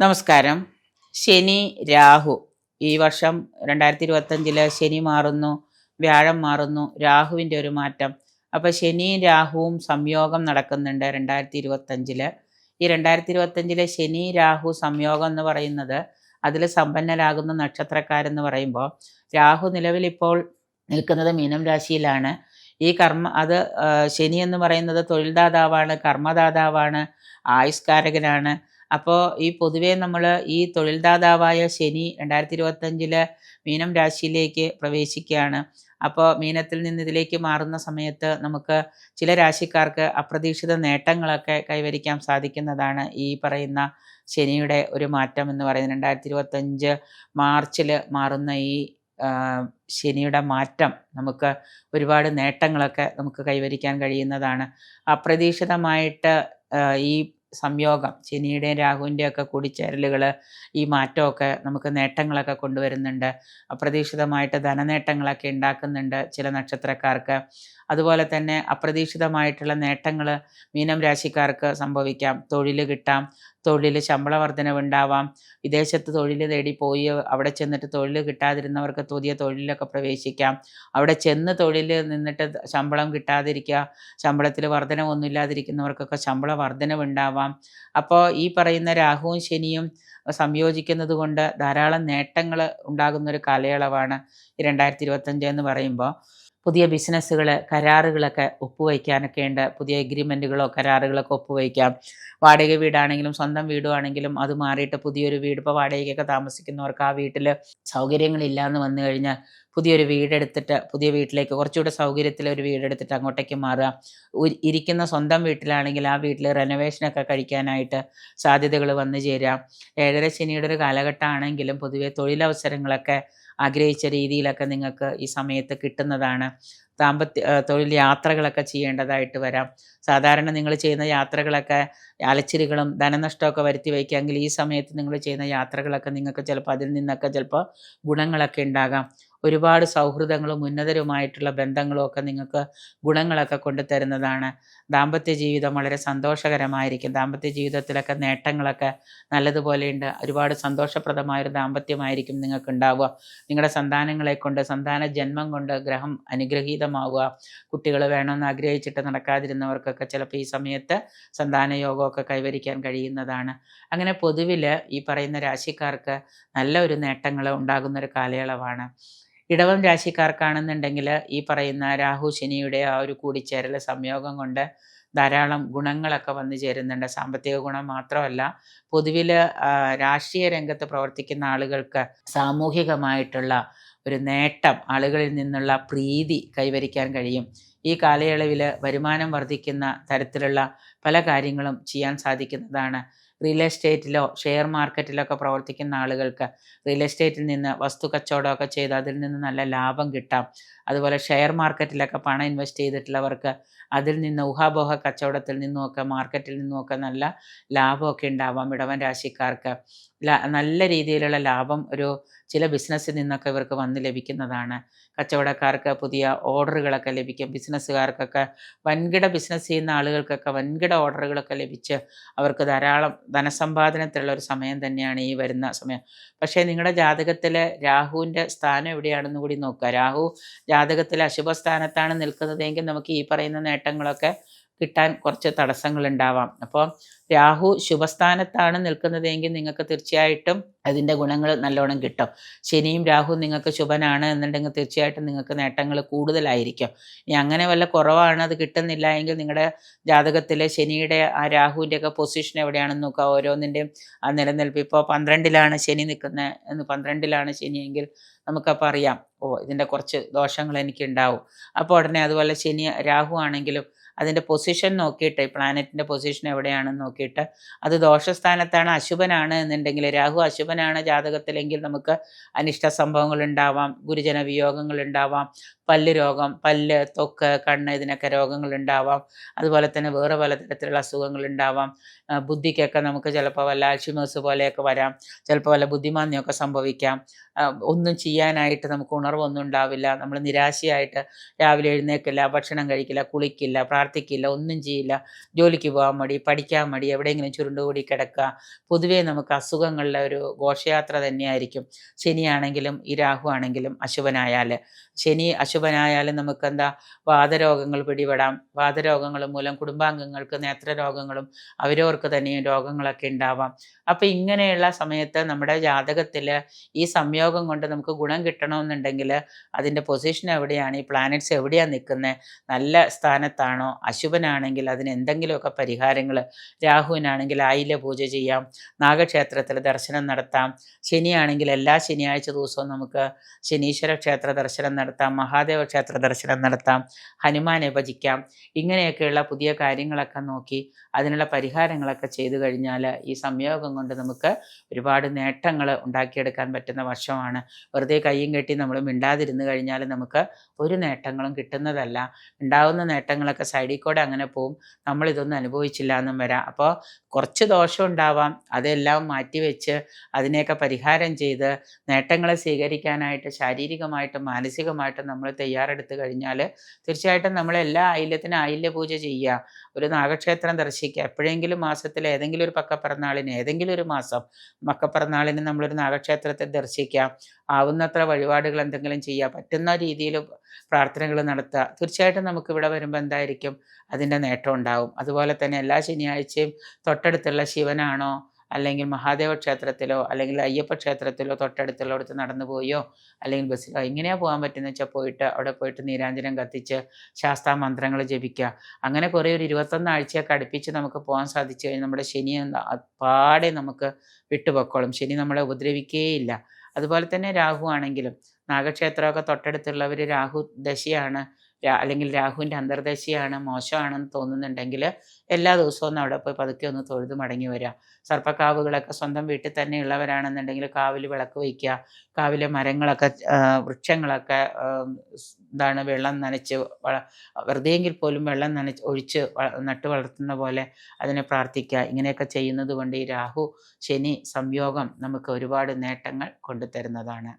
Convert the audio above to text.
നമസ്കാരം. ശനി രാഹു. ഈ വർഷം രണ്ടായിരത്തി ഇരുപത്തഞ്ചിൽ ശനി മാറുന്നു വ്യാഴം മാറുന്നു രാഹുവിന്റെ ഒരു മാറ്റം. അപ്പോൾ ശനിയും രാഹുവും സംയോഗം നടക്കുന്നുണ്ട് രണ്ടായിരത്തി ഇരുപത്തഞ്ചിൽ ഈ രണ്ടായിരത്തി ഇരുപത്തഞ്ചിലെ ശനി രാഹു സംയോഗം എന്ന് പറയുന്നത് അതിൽ സമ്പന്നരാകുന്ന നക്ഷത്രക്കാരെന്ന് പറയുമ്പോൾ രാഹു നിലവിൽ ഇപ്പോൾ നിൽക്കുന്നത് മീനം രാശിയിലാണ്. ഈ കർമ്മ അത് ശനി എന്ന് പറയുന്നത് തൊഴിൽദാതാവാണ് കർമ്മദാതാവാണ് ആയുഷ്കാരകനാണ്. അപ്പോൾ ഈ പൊതുവേ നമ്മൾ ഈ തൊഴിൽദാതാവായ ശനി രണ്ടായിരത്തി ഇരുപത്തഞ്ചിൽ മീനം രാശിയിലേക്ക് പ്രവേശിക്കുകയാണ്. അപ്പോൾ മീനത്തിൽ നിന്ന് ഇതിലേക്ക് മാറുന്ന സമയത്ത് നമുക്ക് ചില രാശിക്കാർക്ക് അപ്രതീക്ഷിത നേട്ടങ്ങളൊക്കെ കൈവരിക്കാൻ സാധിക്കുന്നതാണ് ഈ പറയുന്ന ശനിയുടെ ഒരു മാറ്റം എന്ന് പറയുന്നത്. രണ്ടായിരത്തി ഇരുപത്തഞ്ച് മാർച്ചിൽ മാറുന്ന ഈ ശനിയുടെ മാറ്റം നമുക്ക് ഒരുപാട് നേട്ടങ്ങളൊക്കെ നമുക്ക് കൈവരിക്കാൻ കഴിയുന്നതാണ്. അപ്രതീക്ഷിതമായിട്ട് ഈ സംയോഗം ശനിയുടെയും രാഹുവിന്റെയും ഒക്കെ കൂടിച്ചേരലുകൾ ഈ മാറ്റമൊക്കെ നമുക്ക് നേട്ടങ്ങളൊക്കെ കൊണ്ടുവരുന്നുണ്ട്. അപ്രതീക്ഷിതമായിട്ട് ധനനേട്ടങ്ങളൊക്കെ ഉണ്ടാക്കുന്നുണ്ട് ചില നക്ഷത്രക്കാർക്ക്. അതുപോലെ തന്നെ അപ്രതീക്ഷിതമായിട്ടുള്ള നേട്ടങ്ങൾ മീനം രാശിക്കാർക്ക് സംഭവിക്കാം. തൊഴിൽ കിട്ടാം. തൊഴിൽ ശമ്പള വർധനവുണ്ടാവാം. വിദേശത്ത് തൊഴിൽ തേടി പോയി അവിടെ ചെന്നിട്ട് തൊഴിൽ കിട്ടാതിരുന്നവർക്ക് പുതിയ തൊഴിലിലൊക്കെ പ്രവേശിക്കാം. അവിടെ ചെന്ന് തൊഴിൽ നിന്നിട്ട് ശമ്പളം കിട്ടാതിരിക്കുക ശമ്പളത്തിൽ വർധനവൊന്നും ഇല്ലാതിരിക്കുന്നവർക്കൊക്കെ ശമ്പള വർധനവുണ്ടാവാം. അപ്പോൾ ഈ പറയുന്ന രാഹുവും ശനിയും സംയോജിക്കുന്നത് കൊണ്ട് ധാരാളം നേട്ടങ്ങൾ ഉണ്ടാകുന്ന ഒരു കാലയളവാണ് ഈ രണ്ടായിരത്തി ഇരുപത്തഞ്ച് എന്ന് പറയുമ്പോൾ പുതിയ ബിസിനസ്സുകൾ കരാറുകളൊക്കെ ഒപ്പുവയ്ക്കാനൊക്കെ ഉണ്ട്. പുതിയ എഗ്രിമെന്റുകളോ കരാറുകളൊക്കെ ഒപ്പുവയ്ക്കാം. വാടക വീടാണെങ്കിലും സ്വന്തം വീടുവാണെങ്കിലും അത് മാറിയിട്ട് പുതിയൊരു വീട് ഇപ്പോൾ വാടകയ്ക്കൊക്കെ താമസിക്കുന്നവർക്ക് ആ വീട്ടിൽ സൗകര്യങ്ങളില്ല എന്ന് വന്നു കഴിഞ്ഞാൽ പുതിയൊരു വീടെടുത്തിട്ട് പുതിയ വീട്ടിലേക്ക് കുറച്ചുകൂടെ സൗകര്യത്തിൽ ഒരു വീടെടുത്തിട്ട് അങ്ങോട്ടേക്ക് മാറുക. ഇരിക്കുന്ന സ്വന്തം വീട്ടിലാണെങ്കിൽ ആ വീട്ടിൽ റെനോവേഷനൊക്കെ കഴിക്കാനായിട്ട് സാധ്യതകൾ വന്നു ചേരാം ഏഴര ശനിയുടെ ഒരു കാലഘട്ടമാണെങ്കിലും പൊതുവെ തൊഴിലവസരങ്ങളൊക്കെ ആഗ്രഹിച്ച രീതിയിലൊക്കെ നിങ്ങൾക്ക് ഈ സമയത്ത് കിട്ടുന്നതാണ്. ദാമ്പത്യ തൊഴിൽ യാത്രകളൊക്കെ ചെയ്യേണ്ടതായിട്ട് വരാം. സാധാരണ നിങ്ങൾ ചെയ്യുന്ന യാത്രകളൊക്കെ അലച്ചിലുകളും ധനനഷ്ടമൊക്കെ വരുത്തി വയ്ക്കുകയെങ്കിൽ ഈ സമയത്ത് നിങ്ങൾ ചെയ്യുന്ന യാത്രകളൊക്കെ നിങ്ങൾക്ക് ചിലപ്പോൾ അതിൽ നിന്നൊക്കെ ചിലപ്പോൾ ഗുണങ്ങളൊക്കെ ഉണ്ടാകാം. ഒരുപാട് സൗഹൃദങ്ങളും ഉന്നതരുമായിട്ടുള്ള ബന്ധങ്ങളും ഒക്കെ നിങ്ങൾക്ക് ഗുണങ്ങളൊക്കെ കൊണ്ടു തരുന്നതാണ്. ദാമ്പത്യ ജീവിതം വളരെ സന്തോഷകരമായിരിക്കും. ദാമ്പത്യ ജീവിതത്തിലൊക്കെ നേട്ടങ്ങളൊക്കെ നല്ലതുപോലെയുണ്ട് ഒരുപാട് സന്തോഷപ്രദമായൊരു ദാമ്പത്യമായിരിക്കും നിങ്ങൾക്ക് ഉണ്ടാവുക നിങ്ങളുടെ സന്താനങ്ങളെ കൊണ്ട് സന്താന ജന്മം കൊണ്ട് ഗ്രഹം അനുഗ്രഹീതമാവുക. കുട്ടികൾ വേണമെന്ന് ആഗ്രഹിച്ചിട്ട് നടക്കാതിരുന്നവർക്കൊക്കെ ചിലപ്പോൾ ഈ സമയത്ത് സന്താന യോഗമൊക്കെ കൈവരിക്കാൻ കഴിയുന്നതാണ്. അങ്ങനെ പൊതുവിൽ ഈ പറയുന്ന രാശിക്കാർക്ക് നല്ല ഒരു നേട്ടങ്ങൾ ഉണ്ടാകുന്ന ഒരു കാലയളവാണ്. ഇടവം രാശിക്കാർക്കാണെന്നുണ്ടെങ്കിൽ ഈ പറയുന്ന രാഹു ശനിയുടെ ആ ഒരു കൂടിച്ചേരൽ സംയോഗം കൊണ്ട് ധാരാളം ഗുണങ്ങളൊക്കെ വന്നു ചേരുന്നുണ്ട്. സാമ്പത്തിക ഗുണം മാത്രമല്ല പൊതുവിൽ രാഷ്ട്രീയ രംഗത്ത് പ്രവർത്തിക്കുന്ന ആളുകൾക്ക് സാമൂഹികമായിട്ടുള്ള ഒരു നേട്ടം ആളുകളിൽ നിന്നുള്ള പ്രീതി കൈവരിക്കാൻ കഴിയും. ഈ കാലയളവിൽ വരുമാനം വർദ്ധിക്കുന്ന തരത്തിലുള്ള പല കാര്യങ്ങളും ചെയ്യാൻ സാധിക്കുന്നതാണ്. റിയൽ എസ്റ്റേറ്റിലോ ഷെയർ മാർക്കറ്റിലൊക്കെ പ്രവർത്തിക്കുന്ന ആളുകൾക്ക് റിയൽ എസ്റ്റേറ്റിൽ നിന്ന് വസ്തു കച്ചവടമൊക്കെ ചെയ്ത് അതിൽ നിന്ന് നല്ല ലാഭം കിട്ടാം. അതുപോലെ ഷെയർ മാർക്കറ്റിലൊക്കെ പണം ഇൻവെസ്റ്റ് ചെയ്തിട്ടുള്ളവർക്ക് അതിൽ നിന്ന് ഊഹാപോഹ കച്ചവടത്തിൽ നിന്നുമൊക്കെ മാർക്കറ്റിൽ നിന്നുമൊക്കെ നല്ല ലാഭമൊക്കെ ഉണ്ടാവാം ഇടവൻ രാശിക്കാർക്ക്. നല്ല രീതിയിലുള്ള ലാഭം ഒരു ചില ബിസിനസ്സിൽ നിന്നൊക്കെ ഇവർക്ക് വന്ന് ലഭിക്കുന്നതാണ്. കച്ചവടക്കാർക്ക് പുതിയ ഓർഡറുകളൊക്കെ ലഭിക്കും. ബിസിനസ്സുകാർക്കൊക്കെ വൻകിട ബിസിനസ് ചെയ്യുന്ന ആളുകൾക്കൊക്കെ വൻകിട ഓർഡറുകളൊക്കെ ലഭിച്ച് അവർക്ക് ധാരാളം ധനസമ്പാദനത്തിലുള്ള ഒരു സമയം തന്നെയാണ് ഈ വരുന്ന സമയം. പക്ഷേ നിങ്ങളുടെ ജാതകത്തിലെ രാഹുവിന്റെ സ്ഥാനം എവിടെയാണെന്ന് കൂടി നോക്കുക. രാഹു ജാതകത്തിലെ അശുഭസ്ഥാനത്താണ് നിൽക്കുന്നതെങ്കിൽ നമുക്ക് ഈ പറയുന്ന നേട്ടങ്ങളൊക്കെ കിട്ടാൻ കുറച്ച് തടസ്സങ്ങൾ ഉണ്ടാവാം അപ്പോൾ രാഹു ശുഭസ്ഥാനത്താണ് നിൽക്കുന്നതെങ്കിൽ നിങ്ങൾക്ക് തീർച്ചയായിട്ടും അതിന്റെ ഗുണങ്ങൾ നല്ലോണം കിട്ടും. ശനിയും രാഹു നിങ്ങൾക്ക് ശുഭനാണ് എന്നുണ്ടെങ്കിൽ തീർച്ചയായിട്ടും നിങ്ങൾക്ക് നേട്ടങ്ങൾ കൂടുതലായിരിക്കും. ഇനി അങ്ങനെ വല്ല കുറവാണ് അത് കിട്ടുന്നില്ല എങ്കിൽ നിങ്ങളുടെ ജാതകത്തിലെ ശനിയുടെ ആ രാഹുവിന്റെ ഒക്കെ പൊസിഷൻ എവിടെയാണെന്ന് നോക്കുക. ഓരോന്നിന്റെയും ആ നിലനിൽപ്പ്. ഇപ്പോൾ പന്ത്രണ്ടിലാണ് ശനി നിൽക്കുന്നത് എന്ന് പന്ത്രണ്ടിലാണ് ശനിയെങ്കിൽ നമുക്കപ്പോൾ അറിയാം. ഓ ഇതിന്റെ കുറച്ച് ദോഷങ്ങൾ എനിക്ക് ഉണ്ടാവും അപ്പോൾ ഉടനെ അതുപോലെ ശനി രാഹു ആണെങ്കിലും അതിന്റെ പൊസിഷൻ നോക്കിയിട്ട് പ്ലാനറ്റിന്റെ പൊസിഷൻ എവിടെയാണെന്ന് നോക്കിയിട്ട് അത് ദോഷസ്ഥാനത്താണ് അശുഭനാണ് എന്നുണ്ടെങ്കിൽ രാഹു അശുഭനാണ് ജാതകത്തിലെങ്കിൽ നമുക്ക് അനിഷ്ട സംഭവങ്ങൾ ഉണ്ടാവാം ഗുരുജന വിയോഗങ്ങൾ ഉണ്ടാവാം പല്ല് രോഗം പല്ല് തൊക്ക് കണ്ണ് ഇതിനൊക്കെ രോഗങ്ങൾ ഉണ്ടാവാം അതുപോലെ തന്നെ വേറെ പലതരത്തിലുള്ള അസുഖങ്ങൾ ഉണ്ടാവാം. ബുദ്ധിക്കൊക്കെ നമുക്ക് ചിലപ്പോൾ വല്ല അൽഷിമേഴ്സ് പോലെയൊക്കെ വരാം ചിലപ്പോൾ വല്ല ബുദ്ധിമാന്യമൊക്കെ സംഭവിക്കാം. ഒന്നും ചെയ്യാനായിട്ട് നമുക്ക് ഉണർവൊന്നും ഉണ്ടാവില്ല. നമ്മൾ നിരാശയായിട്ട് രാവിലെ എഴുന്നേക്കില്ല ഭക്ഷണം കഴിക്കില്ല കുളിക്കില്ല പ്രാർത്ഥിക്കില്ല ഒന്നും ചെയ്യില്ല. ജോലിക്ക് പോകാൻ മടി പഠിക്കാൻ മടി എവിടെയെങ്കിലും ചുരുണ്ടുകൂടി കിടക്കുക. പൊതുവേ നമുക്ക് അസുഖങ്ങളുടെ ഒരു ഘോഷയാത്ര തന്നെയായിരിക്കും. ശനിയാണെങ്കിലും ഈ രാഹു ആണെങ്കിലും അശുഭനായാൽ ശനി അശുഭനായാലും നമുക്കെന്താ? വാതരോഗങ്ങൾ പിടിപെടാം. വാതരോഗങ്ങൾ മൂലം കുടുംബാംഗങ്ങൾക്ക് നേത്രരോഗങ്ങളും അവരവർക്ക് തന്നെയും രോഗങ്ങളൊക്കെ ഉണ്ടാവാം. അപ്പം ഇങ്ങനെയുള്ള സമയത്ത് നമ്മുടെ ജാതകത്തിൽ ഈ സംയോഗം കൊണ്ട് നമുക്ക് ഗുണം കിട്ടണമെന്നുണ്ടെങ്കിൽ അതിന്റെ പൊസിഷൻ എവിടെയാണ്? ഈ പ്ലാനറ്റ്സ് എവിടെയാണ് നിൽക്കുന്നത് നല്ല സ്ഥാനത്താണോ? അശുഭനാണെങ്കിൽ അതിന് എന്തെങ്കിലുമൊക്കെ പരിഹാരങ്ങൾ രാഹുവിനാണെങ്കിൽ ആയില പൂജ ചെയ്യാം. നാഗക്ഷേത്രത്തിൽ ദർശനം നടത്താം. ശനിയാണെങ്കിൽ എല്ലാ ശനിയാഴ്ച ദിവസവും നമുക്ക് ശനീശ്വര ക്ഷേത്ര ദർശനം നടത്താം. മഹാദേവ ക്ഷേത്ര ദർശനം നടത്താം. ഹനുമാനെ ഭജിക്കാം. ഇങ്ങനെയൊക്കെയുള്ള പുതിയ കാര്യങ്ങളൊക്കെ നോക്കി അതിനുള്ള പരിഹാരങ്ങളൊക്കെ ചെയ്തു കഴിഞ്ഞാൽ ഈ സംയോഗം കൊണ്ട് നമുക്ക് ഒരുപാട് നേട്ടങ്ങൾ ഉണ്ടാക്കിയെടുക്കാൻ പറ്റുന്ന വർഷമാണ് വെറുതെ കയ്യും കെട്ടി നമ്മൾ മിണ്ടാതിരുന്ന് കഴിഞ്ഞാൽ നമുക്ക് ഒരു നേട്ടങ്ങളും കിട്ടുന്നതല്ല. ഉണ്ടാവുന്ന നേട്ടങ്ങളൊക്കെ സൈഡിൽ കൂടെ അങ്ങനെ പോവും. നമ്മളിതൊന്നും അനുഭവിച്ചില്ല എന്നും വരാം. അപ്പോൾ കുറച്ച് ദോഷം ഉണ്ടാവാം. അതെല്ലാം മാറ്റിവെച്ച് അതിനെയൊക്കെ പരിഹാരം ചെയ്ത് നേട്ടങ്ങളെ സ്വീകരിക്കാനായിട്ട് ശാരീരികമായിട്ടും മാനസികമായിട്ടും നമ്മൾ തയ്യാറെടുത്ത് കഴിഞ്ഞാൽ തീർച്ചയായിട്ടും നമ്മൾ എല്ലാ ആയില്യത്തിനും ആയില്യ പൂജ ചെയ്യുക. ഒരു നാഗക്ഷേത്രം ദർശിക്കുക. എപ്പോഴെങ്കിലും മാസത്തിൽ ഏതെങ്കിലും ഒരു പക്കപ്പിറന്നാളിന് ഏതെങ്കിലും ഒരു മാസം മക്കപ്പിറന്നാളിന് നമ്മളൊരു നാഗക്ഷേത്രത്തെ ദർശിക്കാം ആവുന്നത്ര വഴിപാടുകൾ എന്തെങ്കിലും ചെയ്യുക പറ്റുന്ന രീതിയിൽ പ്രാർത്ഥനകൾ നടത്തുക. തീർച്ചയായിട്ടും നമുക്ക് ഇവിടെ വരുമ്പോൾ എന്തായിരിക്കും? അതിന്റെ നേട്ടം ഉണ്ടാവും. അതുപോലെ തന്നെ എല്ലാ ശനിയാഴ്ചയും തൊട്ടടുത്തുള്ള ശിവനാണോ? അല്ലെങ്കിൽ മഹാദേവ ക്ഷേത്രത്തിലോ? അല്ലെങ്കിൽ അയ്യപ്പ ക്ഷേത്രത്തിലോ തൊട്ടടുത്തുള്ളടത്ത് നടന്നു പോയോ? അല്ലെങ്കിൽ ബസ്സിലോ? എങ്ങനെയാണ് പോകാൻ പറ്റുന്ന വെച്ചാൽ പോയിട്ട് അവിടെ പോയിട്ട് നീരാഞ്ജനം കത്തിച്ച് ശാസ്താ മന്ത്രങ്ങൾ ജപിക്കുക. അങ്ങനെ കുറേ ഒരു ഇരുപത്തൊന്ന് ആഴ്ചയൊക്കെ അടുപ്പിച്ച് നമുക്ക് പോകാൻ സാധിച്ചു കഴിഞ്ഞാൽ നമ്മുടെ ശനി പാടെ നമുക്ക് വിട്ടുപൊക്കോളും ശനി നമ്മളെ ഉപദ്രവിക്കുകയില്ല അതുപോലെ തന്നെ രാഹു ആണെങ്കിലും. നാഗക്ഷേത്രമൊക്കെ തൊട്ടടുത്തുള്ളവർ രാഹു ദശയാണ്. അല്ലെങ്കിൽ രാഹുവിന്റെ അന്തർദശയാണ് മോശമാണെന്ന് തോന്നുന്നുണ്ടെങ്കിൽ എല്ലാ ദിവസവും അവിടെ പോയി പതുക്കെ ഒന്ന് തൊഴുതു മടങ്ങി വരിക സർപ്പക്കാവുകളൊക്കെ സ്വന്തം വീട്ടിൽ തന്നെ ഉള്ളവരാണെന്നുണ്ടെങ്കിൽ കാവിൽ വിളക്ക് വയ്ക്കുക കാവിലെ മരങ്ങളൊക്കെ വൃക്ഷങ്ങളൊക്കെ എന്താണ് വെള്ളം നനച്ച് വെറുതെയെങ്കിൽ പോലും വെള്ളം നനച്ച് ഒഴിച്ച് നട്ടു വളർത്തുന്ന പോലെ അതിനെ പ്രാർത്ഥിക്കുക. ഇങ്ങനെയൊക്കെ ചെയ്യുന്നത് കൊണ്ട് ഈ രാഹു ശനി സംയോഗം നമുക്ക് ഒരുപാട് നേട്ടങ്ങൾ കൊണ്ടുതരുന്നതാണ്.